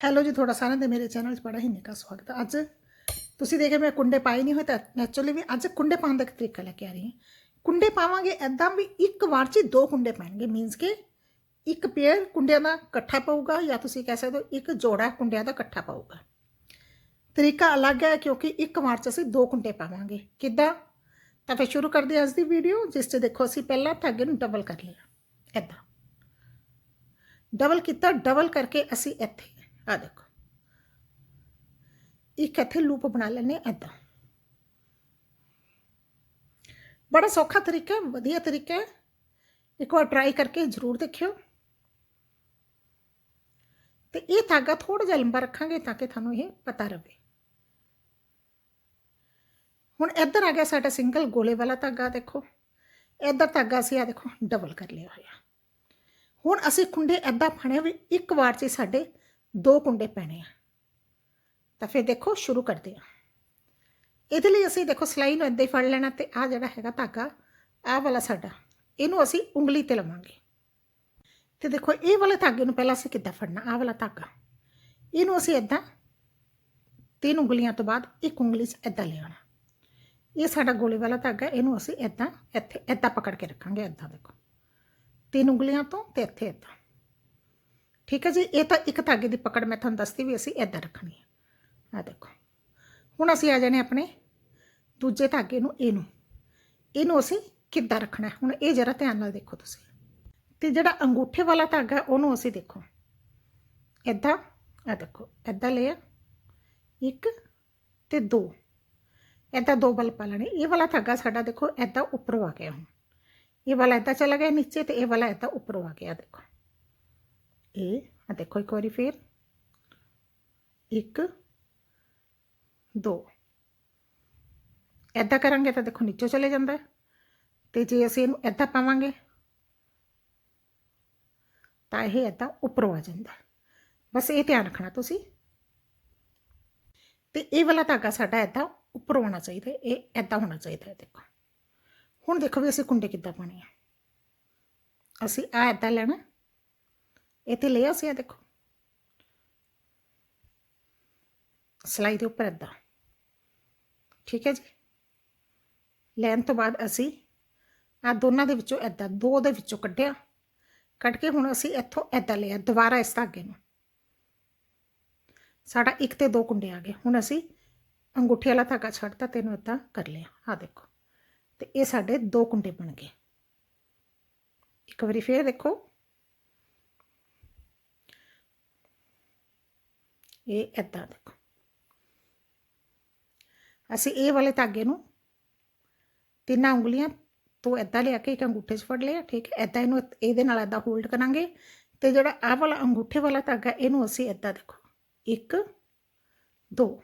Hello ਜੀ ਤੁਹਾਡਾ ਸਾਰਿਆਂ ਦੇ ਮੇਰੇ ਚੈਨਲ 'ਚ ਬੜਾ ਹੀ ਨਿੱਘਾ ਸਵਾਗਤ ਹੈ ਅੱਜ ਤੁਸੀਂ ਦੇਖੇ ਮੈਂ ਕੁੰਡੇ ਪਾਏ ਨਹੀਂ ਹੋਏ ਤਾਂ ਨੈਚੁਰਲੀ ਵੀ ਅੱਜ ਕੁੰਡੇ ਪਾਉਣ ਦਾ ਇੱਕ ਤਰੀਕਾ ਲੈ ਕੇ ਆ ਰਹੀ ਹਾਂ ਕੁੰਡੇ ਪਾਵਾਂਗੇ ਐਦਾਂ ਵੀ ਇੱਕ ਵਾਰ 'ਚ ਹੀ ਦੋ ਕੁੰਡੇ ਪੈਣਗੇ ਮੀਨਸ ਕਿ ਇੱਕ ਪੇਅਰ ਕੁੰਡਿਆਂ ਦਾ ਇਕੱਠਾ ਪਊਗਾ ਜਾਂ ਤੁਸੀਂ ਕਹਿ ਸਕਦੇ ਹੋ ਇੱਕ ਜੋੜਾ ਕੁੰਡਿਆਂ ਦਾ ਇਕੱਠਾ ਪਊਗਾ ਤਰੀਕਾ ਅਲੱਗ ਹੈ ਕਿਉਂਕਿ ਇੱਕ ਵਾਰ 'ਚ ਅਸੀਂ ਦੋ ਕੁੰਡੇ ਪਾਵਾਂਗੇ ਕਿੱਦਾਂ ਤਾਂ ਫਿਰ ਸ਼ੁਰੂ ਕਰਦੇ ਹਾਂ ਅੱਜ ਦੀ ਵੀਡੀਓ ਜਿਸ 'ਚ ਦੇਖੋ ਅਸੀਂ ਪਹਿਲਾਂ ਧਾਗੇ ਨੂੰ ਡਬਲ ਕਰ ਲਿਆ ਐਦਾਂ ਡਬਲ ਕੀਤਾ ਡਬਲ ਕਰਕੇ ਅਸੀਂ ਇੱਥੇ ਆ ਦੇਖੋ। ਇੱਕ ਇੱਥੇ ਲੂਪ ਬਣਾ ਲੈਣੇ ਐਦਾਂ ਬੜਾ ਸੌਖਾ ਤਰੀਕਾ ਹੈ, ਵਧੀਆ ਤਰੀਕਾ ਹੈ। ਇੱਕ ਵਾਰ ਟਰਾਈ ਕਰਕੇ ਜ਼ਰੂਰ ਦੇਖਿਓ। ਤੇ ਇਹ ਧਾਗਾ ਥੋੜਾ ਜਿਹਾ ਲੰਬਾ ਰੱਖਾਂਗੇ ਤਾਂ ਕਿ ਤੁਹਾਨੂੰ ਇਹ ਪਤਾ ਰਹੇ ਹੁਣ ਇੱਧਰ ਆ ਗਿਆ ਸਾਡਾ ਸਿੰਗਲ ਗੋਲੇ ਵਾਲਾ ਧਾਗਾ ਦੇਖੋ। ਇੱਧਰ ਧਾਗਾ ਅਸੀਂ ਆ ਦੇਖੋ ਡਬਲ ਕਰ ਲਿਆ ਹੋਇਆ। ਹੁਣ ਅਸੀਂ ਖੁੰਡੇ ਐਦਾਂ ਫਣੇ ਵੀ ਇੱਕ ਵਾਰ 'ਚ ਸਾਡੇ ਦੋ ਕੁੰਡੇ ਪੈਣੇ ਆ। ਤਾਂ ਫਿਰ ਦੇਖੋ, ਸ਼ੁਰੂ ਕਰਦੇ ਆ। ਇਹਦੇ ਲਈ ਅਸੀਂ ਦੇਖੋ, ਸਲਾਈ ਨੂੰ ਇੱਦਾਂ ਹੀ ਫੜ ਲੈਣਾ ਤੇ ਆ ਜਿਹੜਾ ਹੈਗਾ ਧਾਗਾ, ਆਹ ਵਾਲਾ ਸਾਡਾ, ਇਹਨੂੰ ਅਸੀਂ ਉਂਗਲੀ ਤੇ ਲਵਾਂਗੇ। ਤੇ ਦੇਖੋ, ਇਹ ਵਾਲੇ ਧਾਗੇ ਨੂੰ ਪਹਿਲਾਂ ਅਸੀਂ ਕਿੱਦਾਂ ਫੜਨਾ? ਆਹ ਵਾਲਾ ਧਾਗਾ। ਇਹਨੂੰ ਅਸੀਂ ਇੱਦਾਂ ਤਿੰਨ ਉਂਗਲੀਆਂ ਤੋਂ ਬਾਅਦ ਇੱਕ ਉਂਗਲੀ 'ਚ ਇੱਦਾਂ ਲਿਆਉਣਾ ਇਹ ਸਾਡਾ ਗੋਲੇ ਵਾਲਾ ਧਾਗਾ, ਇਹਨੂੰ ਅਸੀਂ ਇੱਦਾਂ ਇੱਥੇ ਇੱਦਾਂ ਪਕੜ ਕੇ ਰੱਖਾਂਗੇ ਇੱਦਾਂ ਦੇਖੋ। ਤਿੰਨ ਉਂਗਲੀਆਂ ਤੋਂ ਤੇ ਇੱਥੇ ਇੱਦਾਂ ਠੀਕ ਹੈ ਜੀ? ਇਹ ਤਾਂ ਇੱਕ ਧਾਗੇ ਦੀ ਪਕੜ ਮੈਂ ਤੁਹਾਨੂੰ ਦੱਸਦੀ ਵੀ ਅਸੀਂ ਇੱਦਾਂ ਰੱਖਣੀ ਹੈ। ਆ ਦੇਖੋ। ਹੁਣ ਅਸੀਂ ਆ ਜਾਣੇ ਆਪਣੇ ਦੂਜੇ ਧਾਗੇ ਨੂੰ, ਇਹਨੂੰ। ਇਹਨੂੰ ਅਸੀਂ ਕਿੱਦਾਂ ਰੱਖਣਾ ਹੁਣ ਇਹ ਜਰਾ ਧਿਆਨ ਨਾਲ ਦੇਖੋ ਤੁਸੀਂ। ਤੇ ਜਿਹੜਾ ਅੰਗੂਠੇ ਵਾਲਾ ਧਾਗਾ, ਉਹਨੂੰ ਅਸੀਂ ਦੇਖੋ। ਇੱਦਾਂ ਆ ਦੇਖੋ। ਇੱਦਾਂ ਲਿਆ। ਇੱਕ ਤੇ ਦੋ। ਇੱਦਾਂ ਦੋ ਬਲ ਪਾ ਲੈਣੇ। ਇਹ ਵਾਲਾ ਧਾਗਾ ਸਾਡਾ ਦੇਖੋ ਇੱਦਾਂ ਉੱਪਰੋਂ ਆ ਗਿਆ ਹੁਣ। ਇਹ ਵਾਲਾ ਇੱਦਾਂ ਚਲਾ ਗਿਆ, ਨੀਚੇ ਤੇ ਇਹ ਵਾਲਾ ਇੱਦਾਂ ਉੱਪਰੋਂ ਆ ਗਿਆ ਦੇਖੋ। ਇਹ ਆ ਦੇਖੋ ਇੱਕ ਵਾਰੀ ਫੇਰ। ਇੱਕ, ਦੋ। ਇੱਦਾਂ ਕਰਾਂਗੇ ਤਾਂ ਦੇਖੋ ਨੀਚੇ ਚਲੇ ਜਾਂਦਾ ਹੈ। ਤੇ ਜੇ ਅਸੀਂ ਇਹਨੂੰ ਇੱਦਾਂ ਪਾਵਾਂਗੇ, ਤਾਂ ਇਹ ਇੱਦਾਂ ਉੱਪਰੋਂ ਆ ਜਾਂਦਾ ਬਸ ਇਹ ਧਿਆਨ ਰੱਖਣਾ ਤੁਸੀਂ। ਤੇ ਇਹ ਵਾਲਾ ਧਾਗਾ ਸਾਡਾ ਇੱਦਾਂ ਉੱਪਰੋਂ ਆਉਣਾ ਚਾਹੀਦਾ ਇਹ ਇੱਦਾਂ ਹੋਣਾ ਚਾਹੀਦਾ ਹੈ ਦੇਖੋ। ਹੁਣ ਦੇਖੋ ਵੀ ਅਸੀਂ ਕੁੰਡੇ ਕਿੱਦਾਂ ਪਾਣੇ ਆ। ਅਸੀਂ ਆ ਇੱਦਾਂ ਲੈਣਾ। ਇੱਥੇ ਲਿਆ ਸੀ ਆ ਦੇਖੋ। ਸਲਾਈ ਦੇ ਉੱਪਰ ਇੱਦਾਂ ਠੀਕ ਹੈ ਜੀ? ਲੈਣ ਤੋਂ ਬਾਅਦ ਅਸੀਂ ਆ ਦੋਨਾਂ ਦੇ ਵਿੱਚੋਂ ਇੱਦਾਂ ਦੋ ਦੇ ਵਿੱਚੋਂ ਕੱਢਿਆ। ਕੱਢ ਕੇ ਹੁਣ ਅਸੀਂ ਇੱਥੋਂ ਇੱਦਾਂ ਲਿਆ, ਦੁਬਾਰਾ ਇਸ ਧਾਗੇ ਨੂੰ। ਸਾਡਾ ਇੱਕ ਤੇ ਦੋ ਕੁੰਡੇ ਆ ਗਏ। ਹੁਣ ਅਸੀਂ ਅੰਗੂਠੇ ਵਾਲਾ ਧਾਗਾ ਛੱਡਤਾ ਤੈਨੂੰ ਇੱਦਾਂ ਕਰ ਲਿਆ। ਆ ਦੇਖੋ। ਤੇ ਇਹ ਸਾਡੇ ਦੋ ਕੁੰਡੇ ਬਣ ਗਏ। ਇੱਕ ਵਾਰੀ ਫੇਰ ਦੇਖੋ। ਇਹ ਇੱਦਾਂ ਦੇਖੋ। ਅਸੀਂ ਇਹ ਵਾਲੇ ਧਾਗੇ ਨੂੰ ਤਿੰਨਾਂ ਉਂਗਲੀਆਂ ਤੋਂ ਇੱਦਾਂ ਲਿਆ ਕੇ ਇੱਕ ਅੰਗੂਠੇ 'ਚ ਫੜ ਲਿਆ, ਠੀਕ ਹੈ? ਇੱਦਾਂ ਇਹਨੂੰ ਇਹਦੇ ਨਾਲ ਇੱਦਾਂ ਹੋਲਡ ਕਰਾਂਗੇ ਤੇ ਜਿਹੜਾ ਆਹ ਵਾਲਾ ਅੰਗੂਠੇ ਵਾਲਾ ਧਾਗਾ, ਇਹਨੂੰ ਅਸੀਂ ਇੱਦਾਂ ਦੇਖੋ, ਇੱਕ, ਦੋ।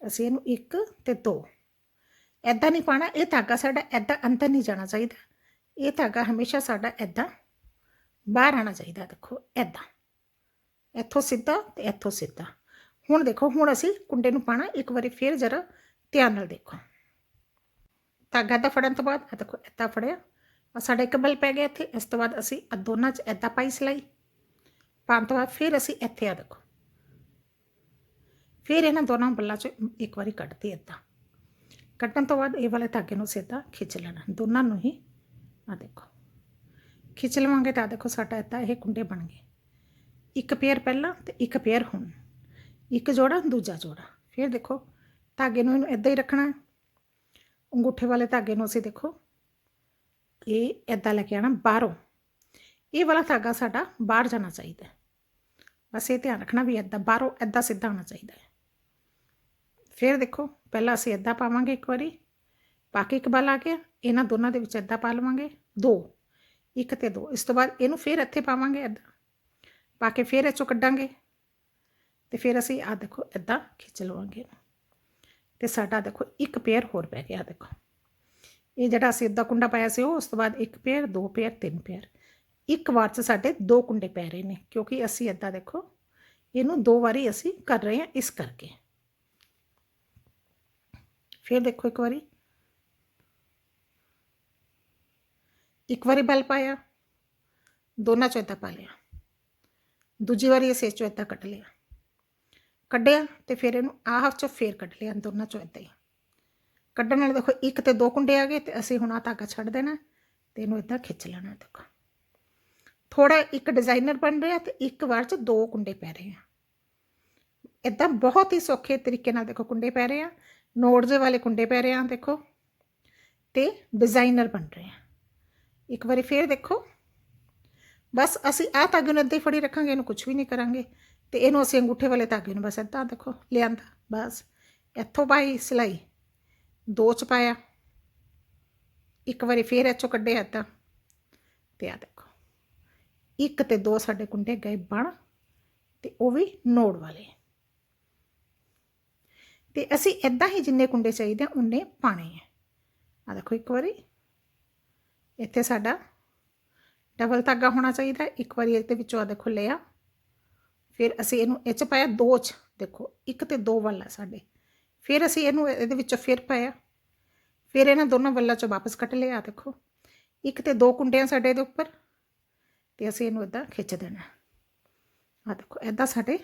ਅਸੀਂ ਇਹਨੂੰ ਇੱਕ ਤੇ ਦੋ। ਐਦਾਂ ਨਹੀਂ ਪਾਣਾ ਇਹ ਧਾਗਾ ਸਾਡਾ ਐਦਾਂ ਅੰਦਰ ਨਹੀਂ ਜਾਣਾ ਚਾਹੀਦਾ। ਇਹ ਧਾਗਾ ਹਮੇਸ਼ਾ ਸਾਡਾ ਐਦਾਂ ਬਾਹਰ ਆਣਾ ਚਾਹੀਦਾ, ਦੇਖੋ ਐਦਾਂ ਇੱਥੋਂ ਸਿੱਧਾ ਤੇ ਇੱਥੋਂ ਸਿੱਧਾ। ਹੁਣ ਦੇਖੋ, ਹੁਣ ਅਸੀਂ ਕੁੰਡੇ ਨੂੰ ਪਾਣਾ, ਇੱਕ ਵਾਰੀ ਫੇਰ ਜਰਾ ਧਿਆਨ ਨਾਲ ਦੇਖੋ। ਧਾਗਾ ਦਾ ਫੜਨ ਤੋਂ ਬਾਅਦ ਆ ਦੇਖੋ, ਇੱਦਾਂ ਫੜਿਆ। ਆ ਸਾਡਾ ਇੱਕ ਬਲ ਪੈ ਗਿਆ ਇੱਥੇ, ਇਸ ਤੋਂ ਬਾਅਦ ਅਸੀਂ ਆ ਦੋਨਾਂ 'ਚ ਇੱਦਾਂ ਪਾਈ ਸਲਾਈ। ਪਾਉਣ ਤੋਂ ਬਾਅਦ ਫਿਰ ਅਸੀਂ ਇੱਥੇ ਆ ਦੇਖੋ। ਫਿਰ ਇਹਨਾਂ ਦੋਨਾਂ ਬੱਲਾਂ 'ਚ ਇੱਕ ਵਾਰੀ ਕੱਢਦੇ ਇੱਦਾਂ। ਕੱਟਣ ਤੋਂ ਬਾਅਦ ਇਹ ਵਾਲੇ ਧਾਗੇ ਨੂੰ ਸਿੱਧਾ ਖਿੱਚ ਲੈਣਾ, ਦੋਨਾਂ ਨੂੰ ਹੀ ਆ ਦੇਖੋ। ਖਿੱਚ ਲਵਾਂਗੇ ਤਾਂ ਦੇਖੋ ਸਾਡਾ ਇੱਦਾਂ ਇਹ ਕੁੰਡੇ ਬਣ ਗਏ। ਇੱਕ ਪੇਅਰ ਪਹਿਲਾਂ ਤੇ ਇੱਕ ਪੇਅਰ ਹੁਣ। ਇੱਕ ਜੋੜਾ, ਦੂਜਾ ਜੋੜਾ। ਫਿਰ ਦੇਖੋ, ਧਾਗੇ ਨੂੰ ਇਹਨੂੰ ਇੱਦਾਂ ਹੀ ਰੱਖਣਾ ਹੈ। ਅੰਗੂਠੇ ਵਾਲੇ ਧਾਗੇ ਨੂੰ ਅਸੀਂ ਦੇਖੋ, ਇਹ ਇੱਦਾਂ ਲੈ ਕੇ ਆਣਾ ਬਾਹਰੋਂ। ਇਹ ਵਾਲਾ ਧਾਗਾ ਸਾਡਾ ਬਾਹਰ ਜਾਣਾ ਚਾਹੀਦਾ ਹੈ। ਬਸ ਇਹ ਧਿਆਨ ਰੱਖਣਾ ਵੀ ਇੱਦਾਂ ਬਾਹਰੋਂ ਇੱਦਾਂ ਸਿੱਧਾ ਹੋਣਾ ਚਾਹੀਦਾ ਹੈ। ਫਿਰ ਦੇਖੋ, ਪਹਿਲਾਂ ਅਸੀਂ ਇੱਦਾਂ ਪਾਵਾਂਗੇ ਇੱਕ ਵਾਰੀ। ਪਾ ਕੇ ਇੱਕ ਬਲ ਆ ਗਿਆ, ਇਹਨਾਂ ਦੋਨਾਂ ਦੇ ਵਿੱਚ ਇੱਦਾਂ ਪਾ ਲਵਾਂਗੇ। ਦੋ। ਇੱਕ ਤੇ ਦੋ। ਇਸ ਤੋਂ ਬਾਅਦ ਇਹਨੂੰ ਫਿਰ ਇੱਥੇ ਪਾਵਾਂਗੇ ਇੱਦਾਂ ਪਾ ਕੇ ਫਿਰ ਇਹ ਚੋਂ ਕੱਢਾਂਗੇ ਤੇ ਫਿਰ ਅਸੀਂ ਆ ਦੇਖੋ ਇੱਦਾਂ ਖਿੱਚ ਲਵਾਂਗੇ ਇਹਨੂੰ। ਤੇ ਸਾਡਾ ਦੇਖੋ ਇੱਕ ਪੇਅਰ ਹੋਰ ਪੈ ਗਿਆ ਦੇਖੋ ਇਹ ਜਿਹੜਾ ਅਸੀਂ ਇੱਦਾਂ ਕੁੰਡਾ ਪਾਇਆ ਸੀ ਉਹ ਉਸ ਤੋਂ ਬਾਅਦ ਇੱਕ ਪੇਅਰ ਦੋ ਪੇਅਰ ਤਿੰਨ ਪੇਅਰ ਇੱਕ ਵਾਰ 'ਚ ਸਾਡੇ ਦੋ ਕੁੰਡੇ ਪੈ ਰਹੇ ਨੇ ਕਿਉਂਕਿ ਅਸੀਂ ਇੱਦਾਂ ਦੇਖੋ ਇਹਨੂੰ ਦੋ ਵਾਰੀ ਅਸੀਂ ਕਰ ਰਹੇ ਹਾਂ ਇਸ ਕਰਕੇ ਫਿਰ ਦੇਖੋ ਇੱਕ ਵਾਰੀ ਇੱਕ ਵਾਰੀ ਬਲ ਪਾਇਆ ਦੋਨਾਂ ਚੋਂ ਏਦਾਂ ਪਾ ਲਿਆ ਦੂਜੀ ਵਾਰੀ ਅਸੀਂ ਇਸ ਚੋਂ ਏਦਾਂ ਕੱਢ ਲਿਆ। ਕੱਢਿਆ ਤੇ ਫਿਰ ਇਹਨੂੰ ਆਹ ਚੋਂ ਫੇਰ ਕੱਢ ਲਿਆ ਦੋਨਾਂ ਚੋਂ ਏਦਾਂ ਹੀ। ਕੱਢਣ ਨਾਲ ਦੇਖੋ, ਇੱਕ ਤੇ ਦੋ ਕੁੰਡੇ ਆ ਗਏ ਤੇ ਅਸੀਂ ਹੁਣ ਆ ਧਾਗਾ ਛੱਡ ਦੇਣਾ ਤੇ ਇਹਨੂੰ ਏਦਾਂ ਖਿੱਚ ਲੈਣਾ ਦੇਖੋ। ਥੋੜਾ ਇੱਕ ਡਿਜ਼ਾਈਨਰ ਬਣ ਰਿਹਾ ਤੇ ਇੱਕ ਵਾਰ ਚ ਦੋ ਕੁੰਡੇ ਪੈ ਰਹੇ ਆ। ਇਦਾਂ ਬਹੁਤ ਹੀ ਸੌਖੇ ਤਰੀਕੇ ਨਾਲ ਦੇਖੋ ਕੁੰਡੇ ਪੈ ਰਹੇ ਆ, ਨੋਟ ਵਾਲੇ ਕੁੰਡੇ ਪੈ ਰਹੇ ਆ ਦੇਖੋ ਤੇ ਡਿਜ਼ਾਈਨਰ ਬਣ ਰਹੇ ਆ। ਇੱਕ ਵਾਰੀ ਫੇਰ ਦੇਖੋ ਬਸ ਅਸੀਂ ਆਹ ਧਾਗੇ ਨੂੰ ਇੱਦਾਂ ਹੀ ਫੜੀ ਰੱਖਾਂਗੇ, ਇਹਨੂੰ ਕੁਝ ਵੀ ਨਹੀਂ ਕਰਾਂਗੇ। ਤੇ ਇਹਨੂੰ ਅਸੀਂ ਅੰਗੂਠੇ ਵਾਲੇ ਧਾਗੇ ਨੂੰ ਬਸ ਇੱਦਾਂ ਦੇਖੋ, ਲਿਆਂਦਾ, ਬਸ। ਇੱਥੋਂ ਪਾਈ ਸਿਲਾਈ, ਦੋ ਚ ਪਾਇਆ। ਇੱਕ ਵਾਰੀ ਫੇਰ ਇੱਥੋਂ ਕੱਢਿਆ ਏਦਾਂ। ਤੇ ਆ ਦੇਖੋ, ਇੱਕ ਤੇ ਦੋ ਸਾਡੇ ਕੁੰਡੇ ਗਏ ਬਣ, ਤੇ ਉਹ ਵੀ ਨੋੜ ਵਾਲੇ। ਤੇ ਅਸੀਂ ਇਦਾਂ ਹੀ ਜਿੰਨੇ ਕੁੰਡੇ ਚਾਹੀਦੇ ਆ ਉਨੇ ਪਾਣੇ ਆ। ਆ ਦੇਖੋ ਇੱਕ ਵਾਰੀ, ਇੱਥੇ ਸਾਡਾ ਡਬਲ ਧਾਗਾ ਹੋਣਾ ਚਾਹੀਦਾ ਇੱਕ ਵਾਰੀ ਇਹਦੇ ਵਿੱਚੋਂ ਆ ਦੇਖੋ ਲਿਆ ਫਿਰ ਅਸੀਂ ਇਹਨੂੰ ਇਹ 'ਚ ਪਾਇਆ ਦੋ ਚ। ਦੇਖੋ, ਇੱਕ ਤੇ ਦੋ ਵੱਲ ਆ ਸਾਡੇ। ਫਿਰ ਅਸੀਂ ਇਹਨੂੰ ਇਹਦੇ ਵਿੱਚੋਂ ਫਿਰ ਪਾਇਆ। ਫਿਰ ਇਹਨਾਂ ਦੋਨਾਂ ਵੱਲਾਂ ਚੋਂ ਵਾਪਸ ਕੱਟ ਲਿਆ ਦੇਖੋ। ਇੱਕ ਤੇ ਦੋ ਕੁੰਡਿਆਂ ਸਾਡੇ ਦੇ ਉੱਪਰ। ਤੇ ਅਸੀਂ ਇਹਨੂੰ ਇਦਾਂ ਖਿੱਚ ਦੇਣਾ। ਆ ਦੇਖੋ ਇਦਾਂ ਸਾਡੇ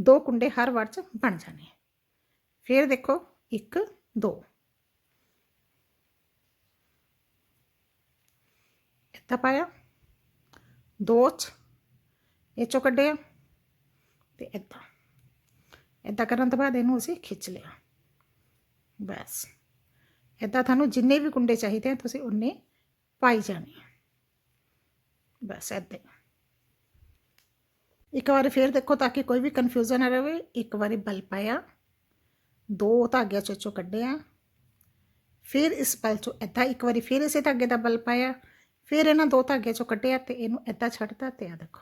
ਦੋ ਕੁੰਡੇ ਹਰ ਵਾਰ ਚ ਬਣ ਜਾਣੇ ਫਿਰ ਦੇਖੋ 1 2 ਇੱਦਾਂ ਪਾਇਆ ਦੋ ਚ ਇਹ ਚੋਂ ਕੱਢਿਆ ਤੇ ਇੱਦਾਂ ਇੱਦਾਂ ਕਰਨ ਤੋਂ ਬਾਅਦ ਇਹਨੂੰ ਅਸੀਂ ਖਿੱਚ ਲਿਆ ਬਸ ਇੱਦਾਂ ਤੁਹਾਨੂੰ ਜਿੰਨੇ ਵੀ ਕੁੰਡੇ ਚਾਹੀਦੇ ਆ ਤੁਸੀਂ ਉਨੇ ਪਾਈ ਜਾਣੇ ਆ ਬਸ ਇੱਦਾਂ ਹੀ। ਇੱਕ ਵਾਰੀ ਫੇਰ ਦੇਖੋ ਤਾਂ ਕਿ ਕੋਈ ਵੀ ਕਨਫਿਊਜ਼ਨ ਨਾ ਰਹੇ ਇੱਕ ਵਾਰੀ ਬਲ ਪਾਇਆ ਦੋ ਧਾਗਿਆਂ ਚੋਂ ਚੋਂ ਕੱਢਿਆ ਫਿਰ ਇਸ ਬਲ ਚੋਂ ਇੱਦਾਂ ਇੱਕ ਵਾਰੀ ਫਿਰ ਇਸੇ ਧਾਗੇ ਦਾ ਬਲ ਪਾਇਆ ਫਿਰ ਇਹਨਾਂ ਦੋ ਧਾਗਿਆਂ ਚੋਂ ਕੱਢਿਆ ਤੇ ਇਹਨੂੰ ਇੱਦਾਂ ਛੱਡਤਾ ਤੇ ਆ ਦੇਖੋ।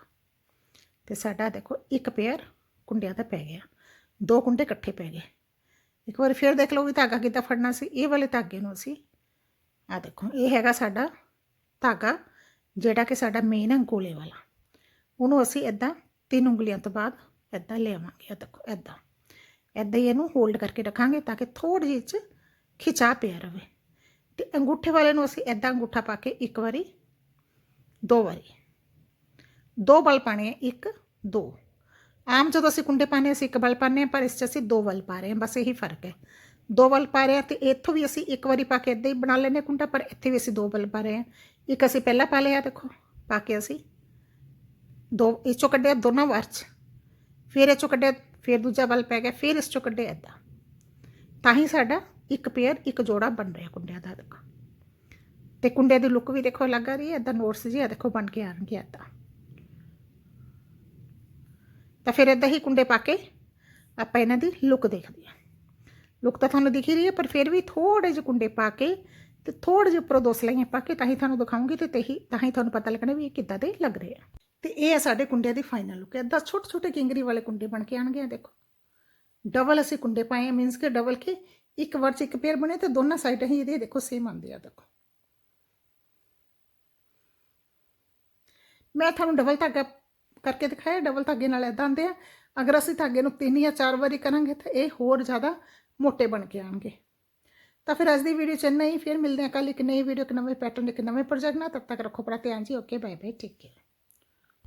ਤੇ ਸਾਡਾ ਦੇਖੋ, ਇੱਕ ਪੇਅਰ ਕੁੰਡਿਆਂ ਦਾ ਪੈ ਗਿਆ। ਦੋ ਕੁੰਡੇ ਇਕੱਠੇ ਪੈ ਗਏ। ਇੱਕ ਵਾਰ ਫਿਰ ਦੇਖ ਲਓ ਵੀ ਧਾਗਾ ਕਿੱਦਾਂ ਫੜਨਾ ਸੀ। ਇਹ ਵਾਲੇ ਧਾਗੇ ਨੂੰ ਅਸੀਂ ਆ ਦੇਖੋ, ਇਹ ਹੈਗਾ ਸਾਡਾ ਧਾਗਾ, ਜਿਹੜਾ ਕਿ ਸਾਡਾ ਮੇਨ ਅੰਗੋਲੇ ਵਾਲਾ। ਉਹਨੂੰ ਅਸੀਂ ਇਦਾਂ ਤਿੰਨ ਉਂਗਲੀਆਂ ਤੋਂ ਬਾਅਦ ਇਦਾਂ ਲਿਆਵਾਂਗੇ। ਆ ਦੇਖੋ ਇਦਾਂ ਇਦਾਂ ਹੀ ਇਹਨੂੰ ਹੋਲਡ ਕਰਕੇ ਰੱਖਾਂਗੇ ਤਾਂ ਕਿ ਥੋੜੀ ਜਿਹੀ ਚ ਖਿਚਾ ਪਿਆ ਰਵੇ। ਤੇ ਅੰਗੂਠੇ ਵਾਲੇ ਨੂੰ ਅਸੀਂ ਇਦਾਂ ਅੰਗੂਠਾ ਪਾ ਕੇ ਇੱਕ ਵਾਰੀ ਦੋ ਵਾਰੀ ਦੋ ਬਲ ਪਾਣੇ ਆ ਇੱਕ ਦੋ ਆਮ ਜਦੋਂ ਅਸੀਂ ਕੁੰਡੇ ਪਾਣੇ ਅਸੀਂ ਇੱਕ ਬਲ ਪਾਣੇ ਆ ਪਰ ਇਸ 'ਚ ਅਸੀਂ ਦੋ ਬਲ ਪਾ ਰਹੇ ਹਾਂ ਬਸ ਇਹੀ ਫ਼ਰਕ ਹੈ ਦੋ ਬਲ ਪਾ ਰਹੇ ਹਾਂ ਤੇ ਇੱਥੋਂ ਵੀ ਅਸੀਂ ਇੱਕ ਵਾਰੀ ਪਾ ਕੇ ਇਦਾਂ ਹੀ ਬਣਾ ਲੈਨੇ ਕੁੰਡਾ ਪਰ ਇੱਥੇ ਵੀ ਅਸੀਂ ਦੋ ਬਲ ਪਾ ਰਹੇ ਹਾਂ ਇੱਕ ਅਸੀਂ ਪਹਿਲਾਂ ਪਾ ਲਿਆ ਦੇਖੋ ਪਾ ਕੇ ਅਸੀਂ ਦੋ ਇਹ ਚੋਂ ਕੱਢਿਆ ਦੋਨਾਂ ਵਾਰ 'ਚ ਫਿਰ ਇਹ ਚੋਂ ਕੱਢਿਆ ਫਿਰ ਦੂਜਾ ਬਲ ਪੈ ਗਿਆ ਫਿਰ ਇਸ ਚੋਂ ਕੱਢਿਆ ਇਦਾਂ ਤਾਂ ਹੀ ਸਾਡਾ ਇੱਕ ਪੇਅਰ ਇੱਕ ਜੋੜਾ ਬਣ ਰਿਹਾ ਕੁੰਡਿਆਂ ਦਾ ਦੇਖੋ ਤੇ ਕੁੰਡੇ ਦੀ ਲੁੱਕ ਵੀ ਦੇਖੋ ਲੱਗ ਰਹੀ ਹੈ ਇਦਾਂ ਨੋਟਸ ਜੀ ਆ ਦੇਖੋ ਬਣ ਕੇ ਆਣਗੇ ਇਦਾਂ ਤਾਂ ਫਿਰ ਇਦਾਂ ਹੀ ਕੁੰਡੇ ਪਾ ਕੇ ਆਪਾਂ ਇਹਨਾਂ ਦੀ ਲੁੱਕ ਦੇਖਦੇ ਹਾਂ। ਲੁੱਕ ਤਾਂ ਤੁਹਾਨੂੰ ਦਿਖ ਰਹੀ ਹੈ, ਪਰ ਫਿਰ ਵੀ ਥੋੜੇ ਜਿਹੇ ਕੁੰਡੇ ਪਾ ਕੇ ਤੇ ਥੋੜੇ ਜਿਹੇ ਉੱਪਰੋਂ ਦੋ ਸਲਾਈਆਂ ਪਾ ਕੇ ਤਾਂ ਹੀ ਤੁਹਾਨੂੰ ਦਿਖਾਉਂਗੀ ਤੇ ਤਹੀ ਤਾਂ ਹੀ ਤੁਹਾਨੂੰ ਪਤਾ ਲੱਗਣਾ ਵੀ ਇਹ ਕਿੱਦਾਂ ਦੇ ਲੱਗ ਰਹੇ ਆ। ਤੇ ਇਹ ਆ ਸਾਡੇ ਕੁੰਡਿਆਂ ਦੀ ਫਾਈਨਲ ਲੁੱਕ ਇਦਾਂ ਛੋਟੇ ਛੋਟੇ ਕਿੰਗਰੀ ਵਾਲੇ ਕੁੰਡੇ ਬਣ ਕੇ ਆਣਗੇ ਆ ਦੇਖੋ। ਡਬਲ ਅਸੀਂ ਕੁੰਡੇ ਪਾਏ ਮੀਨਸ ਕਿ ਡਬਲ ਕੇ ਇੱਕ ਵਾਰ ਚ ਇੱਕ ਪੇਅਰ ਬਣੇ ਤੇ ਦੋਨਾਂ ਸਾਈਡ ਹੀ ਇਹਦੇ ਦੇਖੋ ਸੇਮ ਆਉਂਦੇ ਆ, ਦੇਖੋ। ਮੈਂ ਤੁਹਾਨੂੰ ਡਬਲ ਧਾਗਾ ਕਰਕੇ ਦਿਖਾਇਆ ਡਬਲ ਧਾਗੇ ਨਾਲ ਇਦਾਂ ਆਉਂਦੇ ਆ। ਅਗਰ ਅਸੀਂ ਧਾਗੇ ਨੂੰ ਤਿੰਨ ਜਾਂ ਚਾਰ ਵਾਰੀ ਕਰਾਂਗੇ ਤਾਂ ਇਹ ਹੋਰ ਜ਼ਿਆਦਾ ਮੋਟੇ ਬਣ ਕੇ ਆਣਗੇ ਤਾਂ ਫਿਰ ਅੱਜ ਦੀ ਵੀਡੀਓ ਚ ਇੰਨਾ ਹੀ। ਫਿਰ ਮਿਲਦੇ ਹਾਂ ਕੱਲ ਇੱਕ ਨਈ ਵੀਡੀਓ ਇੱਕ ਨਵੇਂ ਪੈਟਰਨ ਇੱਕ ਨਵੇਂ ਪ੍ਰੋਜੈਕਟ ਨਾਲ। ਤਦ ਤੱਕ ਰੱਖੋ ਆਪਣਾ ਧਿਆਨ ਜੀ। ਓਕੇ ਬਾਏ ਬਾਏ ਠੀਕ ਹੈ